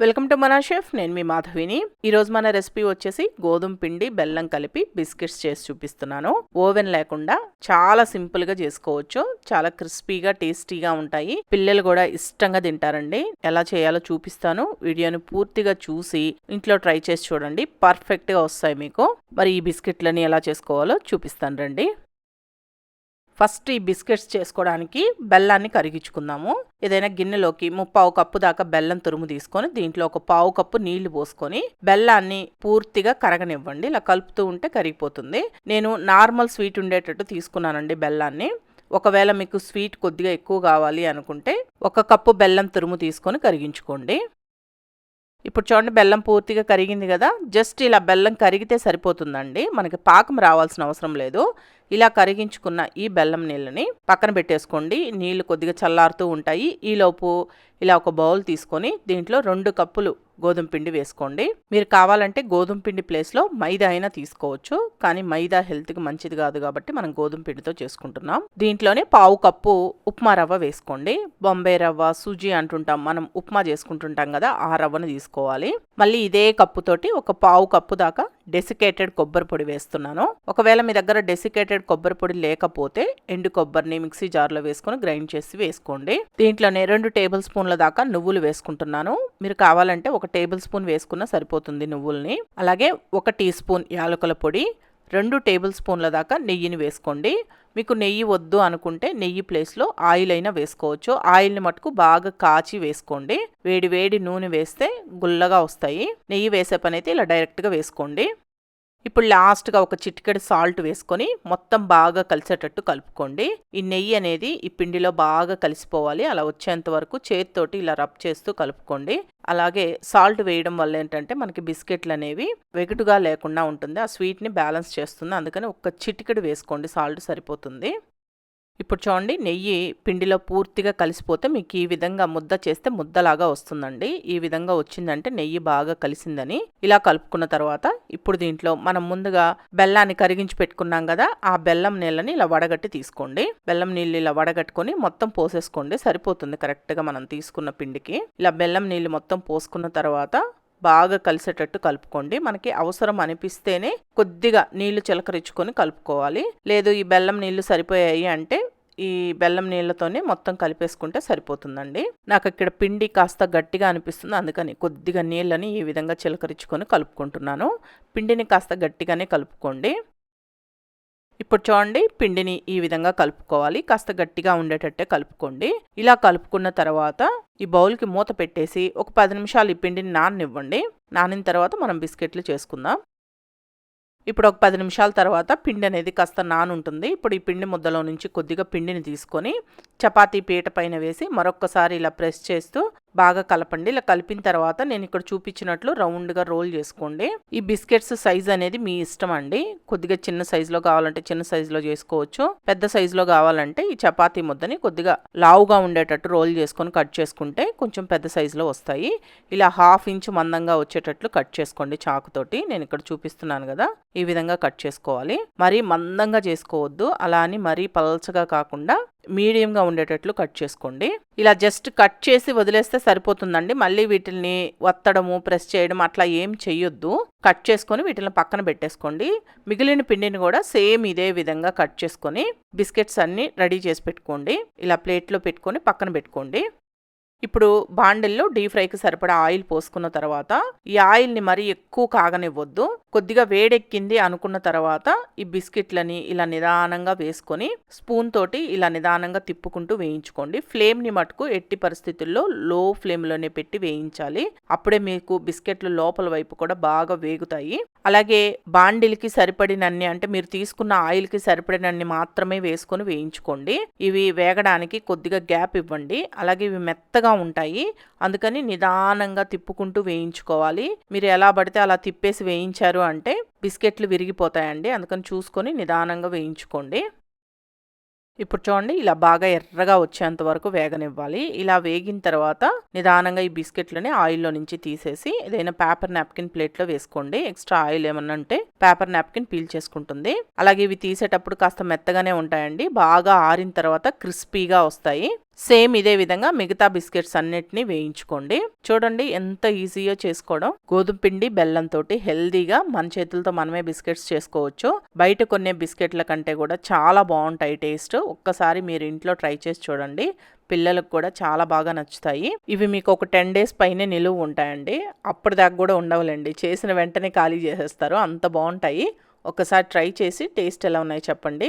Welcome to మనా chef నేను మీ మాధవిని. ఈరోజు మన రెసిపీ వచ్చేసి గోధుమ పిండి బెల్లం కలిపి బిస్కెట్స్ చేసి చూపిస్తున్నాను. ఓవెన్ లేకుండా చాలా సింపుల్గా చేసుకోవచ్చు. చాలా క్రిస్పీగా టేస్టీగా ఉంటాయి. పిల్లలు కూడా ఇష్టంగా తింటారండి. ఎలా చేయాలో చూపిస్తాను. వీడియోని పూర్తిగా చూసి ఇంట్లో ట్రై చేసి చూడండి. పర్ఫెక్ట్గా వస్తాయి మీకు. మరి ఈ బిస్కెట్లని ఎలా చేసుకోవాలో చూపిస్తాను రండి. ఫస్ట్ ఈ బిస్కెట్స్ చేసుకోవడానికి బెల్లాన్ని కరిగించుకుందాము. ఏదైనా గిన్నెలోకి ముప్పావు కప్పు దాకా బెల్లం తురుము తీసుకొని దీంట్లో ఒక పావు కప్పు నీళ్ళు పోసుకొని బెల్లాన్ని పూర్తిగా కరగనివ్వండి. ఇలా కలుపుతూ ఉంటే కరిగిపోతుంది. నేను నార్మల్ స్వీట్ ఉండేటట్టు తీసుకున్నానండి బెల్లాన్ని. ఒకవేళ మీకు స్వీట్ కొద్దిగా ఎక్కువ కావాలి అనుకుంటే ఒక కప్పు బెల్లం తురుము తీసుకొని కరిగించుకోండి. ఇప్పుడు చూడండి బెల్లం పూర్తిగా కరిగింది కదా. జస్ట్ ఇలా బెల్లం కరిగితే సరిపోతుందండి. మనకి పాకం రావాల్సిన అవసరం లేదు. ఇలా కరిగించుకున్న ఈ బెల్లం నీళ్ళని పక్కన పెట్టేసుకోండి. నీళ్ళు కొద్దిగా చల్లారుతూ ఉంటాయి. ఈలోపు ఇలా ఒక బౌల్ తీసుకొని దీంట్లో రెండు కప్పులు గోధుమ పిండి వేసుకోండి. మీరు కావాలంటే గోధుమ పిండి ప్లేస్లో మైదా అయినా తీసుకోవచ్చు. కానీ మైదా హెల్త్కి మంచిది కాదు కాబట్టి మనం గోధుమ పిండితో చేసుకుంటున్నాం. దీంట్లోనే పావు కప్పు ఉప్మా రవ్వ వేసుకోండి. బొంబే రవ్వ సూజీ అంటుంటాం మనం ఉప్మా చేసుకుంటుంటాం కదా ఆ రవ్వను తీసుకోవాలి. మళ్ళీ ఇదే కప్పుతోటి ఒక పావు కప్పు దాకా డెసికేటెడ్ కొబ్బరి పొడి వేస్తున్నాను. ఒకవేళ మీ దగ్గర డెసికేటెడ్ కొబ్బరి పొడి లేకపోతే ఎండు కొబ్బరిని మిక్సీ జార్లో వేసుకొని గ్రైండ్ చేసి వేసుకోండి. దీంట్లోనే రెండు టేబుల్ స్పూన్ల దాకా నువ్వులు వేసుకుంటున్నాను. మీరు కావాలంటే ఒక టేబుల్ స్పూన్ వేసుకున్నా సరిపోతుంది నువ్వుల్ని. అలాగే ఒక టీ స్పూన్ యాలకుల పొడి రెండు టేబుల్ స్పూన్ల దాకా నెయ్యిని వేసుకోండి. మీకు నెయ్యి వద్దు అనుకుంటే నెయ్యి ప్లేస్లో ఆయిల్ అయినా వేసుకోవచ్చు. ఆయిల్ని మటుకు బాగా కాచి వేసుకోండి. వేడి వేడి నూనె వేస్తే గుల్లగా వస్తాయి. నెయ్యి వేసే పని అయితే ఇలా డైరెక్ట్గా వేసుకోండి. ఇప్పుడు లాస్ట్గా ఒక చిటికెడు సాల్ట్ వేసుకొని మొత్తం బాగా కలిసేటట్టు కలుపుకోండి. ఈ నెయ్యి అనేది ఈ పిండిలో బాగా కలిసిపోవాలి. అలా వచ్చేంత వరకు చేతితోటి ఇలా రబ్ చేస్తూ కలుపుకోండి. అలాగే సాల్ట్ వేయడం వల్ల ఏంటంటే మనకి బిస్కెట్లు అనేవి వెగుటుగా లేకుండా ఉంటుంది. ఆ స్వీట్ని బ్యాలెన్స్ చేస్తుంది. అందుకని ఒక చిటికెడు వేసుకోండి. సాల్ట్ సరిపోతుంది. ఇప్పుడు చూడండి నెయ్యి పిండిలో పూర్తిగా కలిసిపోతే మీకు ఈ విధంగా ముద్ద చేస్తే ముద్దలాగా వస్తుందండి. ఈ విధంగా వచ్చిందంటే నెయ్యి బాగా కలిసిందని ఇలా కలుపుకున్న తర్వాత ఇప్పుడు దీంట్లో మనం ముందుగా బెల్లాన్ని కరిగించి పెట్టుకున్నాం కదా ఆ బెల్లం నీళ్ళని ఇలా వడగట్టి తీసుకోండి. బెల్లం నీళ్ళు ఇలా వడగట్టుకొని మొత్తం పోసేసుకోండి. సరిపోతుంది కరెక్ట్గా మనం తీసుకున్న పిండికి. ఇలా బెల్లం నీళ్ళు మొత్తం పోసుకున్న తర్వాత బాగా కలిసేటట్టు కలుపుకోండి. మనకి అవసరం అనిపిస్తేనే కొద్దిగా నీళ్ళు చిలకరించుకొని కలుపుకోవాలి. లేదు ఈ బెల్లం నీళ్ళు సరిపోయాయి అంటే ఈ బెల్లం నీళ్ళతోనే మొత్తం కలిపేసుకుంటే సరిపోతుందండి. నాకు ఇక్కడ పిండి కాస్త గట్టిగా అనిపిస్తుంది. అందుకని కొద్దిగా నీళ్ళని ఈ విధంగా చిలకరించుకొని కలుపుకుంటున్నాను. పిండిని కాస్త గట్టిగానే కలుపుకోండి. ఇప్పుడు చూడండి పిండిని ఈ విధంగా కలుపుకోవాలి. కాస్త గట్టిగా ఉండేటట్టే కలుపుకోండి. ఇలా కలుపుకున్న తర్వాత ఈ బౌల్కి మూత పెట్టేసి ఒక పది నిమిషాలు ఈ పిండిని నాననివ్వండి. నానిన తర్వాత మనం బిస్కెట్లు చేసుకుందాం. ఇప్పుడు ఒక పది నిమిషాల తర్వాత పిండి అనేది కాస్త నానుంటుంది. ఇప్పుడు ఈ పిండి ముద్దలో నుంచి కొద్దిగా పిండిని తీసుకొని చపాతీ పీట పైన వేసి మరొక్కసారి ఇలా ప్రెస్ చేస్తూ బాగా కలపండి. ఇలా కలిపిన తర్వాత నేను ఇక్కడ చూపించినట్లు రౌండ్గా రోల్ చేసుకోండి. ఈ బిస్కెట్స్ సైజ్ అనేది మీ ఇష్టం అండి. కొద్దిగా చిన్న సైజులో కావాలంటే చిన్న సైజులో చేసుకోవచ్చు. పెద్ద సైజులో కావాలంటే ఈ చపాతీ ముద్దని కొద్దిగా లావుగా ఉండేటట్టు రోల్ చేసుకొని కట్ చేసుకుంటే కొంచెం పెద్ద సైజులో వస్తాయి. ఇలా హాఫ్ ఇంచ్ మందంగా వచ్చేటట్లు కట్ చేసుకోండి చాకుతోటి. నేను ఇక్కడ చూపిస్తున్నాను కదా ఈ విధంగా కట్ చేసుకోవాలి. మరీ మందంగా చేసుకోవద్దు. అలా అని మరీ పల్చగా కాకుండా మీడియంగా ఉండేటట్లు కట్ చేసుకోండి. ఇలా జస్ట్ కట్ చేసి వదిలేస్తే సరిపోతుందండి. మళ్ళీ వీటిని వత్తడము ప్రెస్ చేయడం అట్లా ఏం చెయ్యొద్దు. కట్ చేసుకొని వీటిని పక్కన పెట్టేసుకోండి. మిగిలిన పిండిని కూడా సేమ్ ఇదే విధంగా కట్ చేసుకొని బిస్కెట్స్ అన్ని రెడీ చేసి పెట్టుకోండి. ఇలా ప్లేట్లో పెట్టుకొని పక్కన పెట్టుకోండి. ఇప్పుడు బాండిల్లో డీప్ ఫ్రైకి సరిపడా ఆయిల్ పోసుకున్న తర్వాత ఈ ఆయిల్ని మరీ ఎక్కువ కాగనివ్వద్దు. కొద్దిగా వేడెక్కింది అనుకున్న తర్వాత ఈ బిస్కెట్లని ఇలా నిదానంగా వేసుకొని స్పూన్ తోటి ఇలా నిదానంగా తిప్పుకుంటూ వేయించుకోండి. ఫ్లేమ్ని మటుకు ఎట్టి పరిస్థితుల్లో లో ఫ్లేమ్లోనే పెట్టి వేయించాలి. అప్పుడే మీకు బిస్కెట్లు లోపల వైపు కూడా బాగా వేగుతాయి. అలాగే బాండిల్కి సరిపడినన్ని అంటే మీరు తీసుకున్న ఆయిల్కి సరిపడినన్ని మాత్రమే వేసుకొని వేయించుకోండి. ఇవి వేగడానికి కొద్దిగా గ్యాప్ ఇవ్వండి. అలాగే ఇవి మెత్తగా ఉంటాయి. అందుకని నిదానంగా తిప్పుకుంటూ వేయించుకోవాలి. మీరు ఎలా పడితే అలా తిప్పేసి వేయించారు అంటే బిస్కెట్లు విరిగిపోతాయండి. అందుకని చూసుకొని నిదానంగా వేయించుకోండి. ఇప్పుడు చూడండి ఇలా బాగా ఎర్రగా వచ్చేంత వరకు వేగనివ్వాలి. ఇలా వేగిన తర్వాత నిదానంగా ఈ బిస్కెట్లని ఆయిల్లో నుంచి తీసేసి ఏదైనా పేపర్ నాప్కిన్ ప్లేట్లో వేసుకోండి. ఎక్స్ట్రా ఆయిల్ ఏమన్నా ఉంటే పేపర్ నాప్కిన్ పీల్ చేసుకుంటుంది. అలాగే ఇవి తీసేటప్పుడు కాస్త మెత్తగానే ఉంటాయండి. బాగా ఆరిన తర్వాత క్రిస్పీగా వస్తాయి. సేమ్ ఇదే విధంగా మిగతా బిస్కెట్స్ అన్నిటిని వేయించుకోండి. చూడండి ఎంత ఈజీయో చేసుకోవడం. గోధుమ పిండి బెల్లంతో హెల్దీగా మన చేతులతో మనమే బిస్కెట్స్ చేసుకోవచ్చు. బయట కొనే బిస్కెట్ల కంటే కూడా చాలా బాగుంటాయి టేస్ట్. ఒక్కసారి మీరు ఇంట్లో ట్రై చేసి చూడండి. పిల్లలకు కూడా చాలా బాగా నచ్చుతాయి. ఇవి మీకు ఒక టెన్ డేస్ పైనే నిలువ ఉంటాయండి. అప్పటిదాకా కూడా ఉండవులండి. చేసిన వెంటనే ఖాళీ చేసేస్తారు. అంత బాగుంటాయి. ఒకసారి ట్రై చేసి టేస్ట్ ఎలా ఉన్నాయో చెప్పండి.